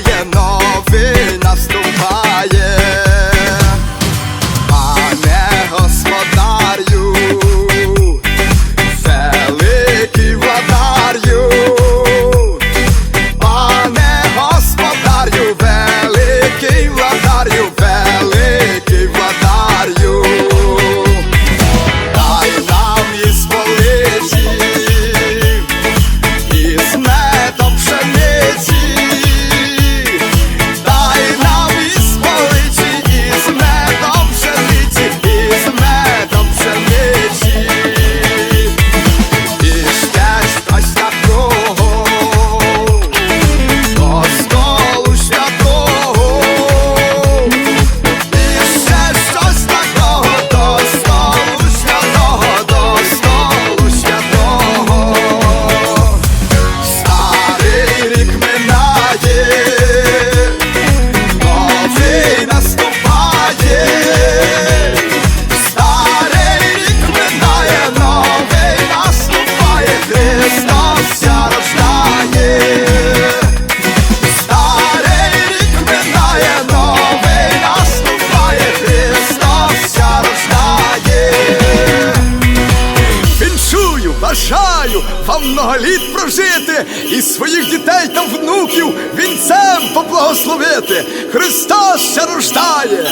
je nowy nastąpaj Тав много літ прожити і своїх дітей та внуків вінцем поблагословити. Христос ще рождає.